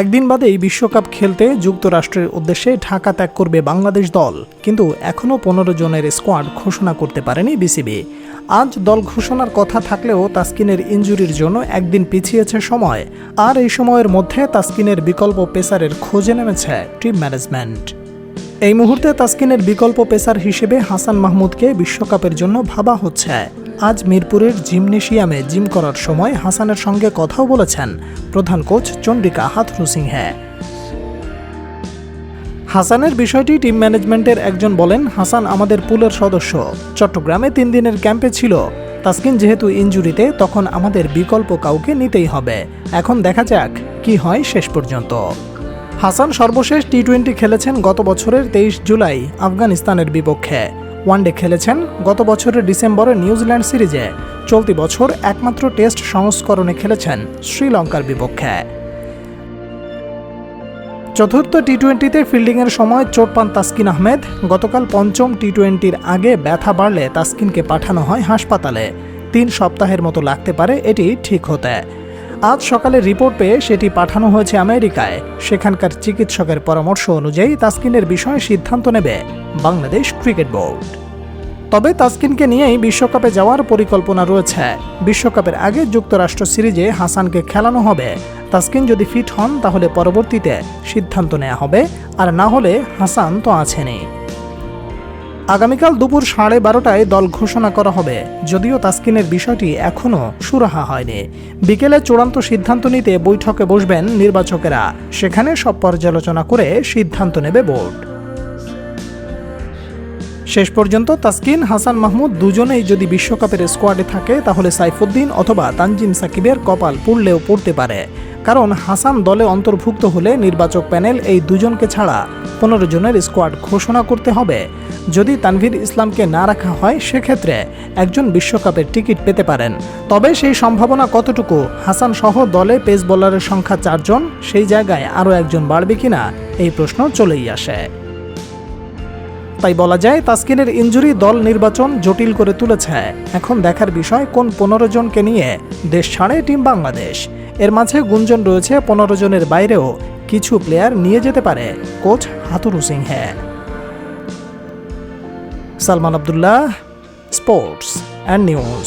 একদিন বাদেই বিশ্বকাপ খেলতে যুক্তরাষ্ট্রের উদ্দেশ্যে ঢাকা ত্যাগ করবে বাংলাদেশ দল। কিন্তু এখনও পনেরো জনের স্কোয়াড ঘোষণা করতে পারেনি বিসিবি। আজ দল ঘোষণার কথা থাকলেও তাসকিনের ইনজুরির জন্য একদিন পিছিয়েছে সময়। আর এই সময়ের মধ্যে তাসকিনের বিকল্প পেসারের খোঁজে নেমেছে টিম ম্যানেজমেন্ট। এই মুহূর্তে তাসকিনের বিকল্প পেসার হিসেবে হাসান মাহমুদকে বিশ্বকাপের জন্য ভাবা হচ্ছে। আজ মিরপুরের জিমনেশিয়ামে জিম করার সময় হাসানের সঙ্গে কথাও বলেছেন। প্রধান কোচ চন্ডিকা হাথরু সিংহে। হাসানের বিষয়টি টিম ম্যানেজমেন্টের একজন বলেন, হাসান আমাদের পুলের সদস্য। চট্টগ্রামে তিন দিনের ক্যাম্পে ছিল। তাসকিন যেহেতু ইনজুরিতে তখন আমাদের বিকল্প কাউকে নিতেই হবে। এখন দেখা যাক কি হয় শেষ পর্যন্ত। হাসান সর্বশেষ টি টোয়েন্টি খেলেছেন গত বছরের তেইশ জুলাই আফগানিস্তানের বিপক্ষে। ওয়ানডে খেলেছেন গত বছরের ডিসেম্বরে নিউজিল্যান্ড সিরিজে। চলতি বছর একমাত্র টেস্ট সংস্করণে খেলেছেন শ্রীলঙ্কার বিপক্ষে। চতুর্থ টি টোয়েন্টিতে ফিল্ডিংয়ের সময় চোট পান তাসকিন আহমেদ। গতকাল পঞ্চম টি টোয়েন্টির আগে ব্যথা বাড়লে তাসকিনকে পাঠানো হয় হাসপাতালে। তিন সপ্তাহের মতো লাগতে পারে এটি ঠিক হতে। আজ সকালে রিপোর্ট পেয়ে সেটি পাঠানো হয়েছে আমেরিকায়। সেখানকার চিকিৎসকের পরামর্শ অনুযায়ী তাসকিনের বিষয়ে সিদ্ধান্ত নেবে বাংলাদেশ ক্রিকেট বোর্ড। তবে তাসকিনকে নিয়েই বিশ্বকাপে যাওয়ার পরিকল্পনা রয়েছে। বিশ্বকাপের আগে যুক্তরাষ্ট্র সিরিজে হাসানকে খেলানো হবে। তাসকিন যদি ফিট হন, তাহলে পরবর্তীতে সিদ্ধান্ত নেওয়া হবে, আর না হলে হাসান তো আছেনই। আগামীকাল দুপুর সাড়ে বারোটায় দল ঘোষণা করা হবে। যদিও তাসকিনের বিষয়টি এখনও সুরাহা হয়নি। বিকেলে চূড়ান্ত সিদ্ধান্ত নিতে বৈঠকে বসবেন নির্বাচকেরা। সেখানে সব পর্যালোচনা করে সিদ্ধান্ত নেবে বোর্ড। শেষ পর্যন্ত তাসকিন, হাসান মাহমুদ দুজনেই যদি বিশ্বকাপের স্কোয়াডে থাকে, তাহলে সাইফুদ্দিন অথবা তানজিম সাকিবের কপাল পুড়লেও পড়তে পারে। কারণ হাসান দলে অন্তর্ভুক্ত হলে নির্বাচক প্যানেল এই দুজনকে ছাড়া পনেরো জনের স্কোয়াড ঘোষণা করতে হবে। যদি তানভীর ইসলামকে না রাখা হয়, সেক্ষেত্রে একজন বিশ্বকাপের টিকিট পেতে পারেন। তবে সেই সম্ভাবনা কতটুকু? হাসান সহ দলে পেস বোলারের সংখ্যা চারজন, সেই জায়গায় আরও একজন বাড়বে কিনা, এই প্রশ্ন চলেই আসে। তাই বলা যায় তাসকিনের ইঞ্জুরি দল নির্বাচন জটিল করে তুলেছে। এখন দেখার বিষয়, কোন পনেরো জনকে নিয়ে দেশ ছাড়ে টিম বাংলাদেশ। এর মাঝে গুঞ্জন রয়েছে পনেরো জনের বাইরেও কিছু প্লেয়ার নিয়ে যেতে পারে coach Hathurusingha. Salman Abdullah, sports and news.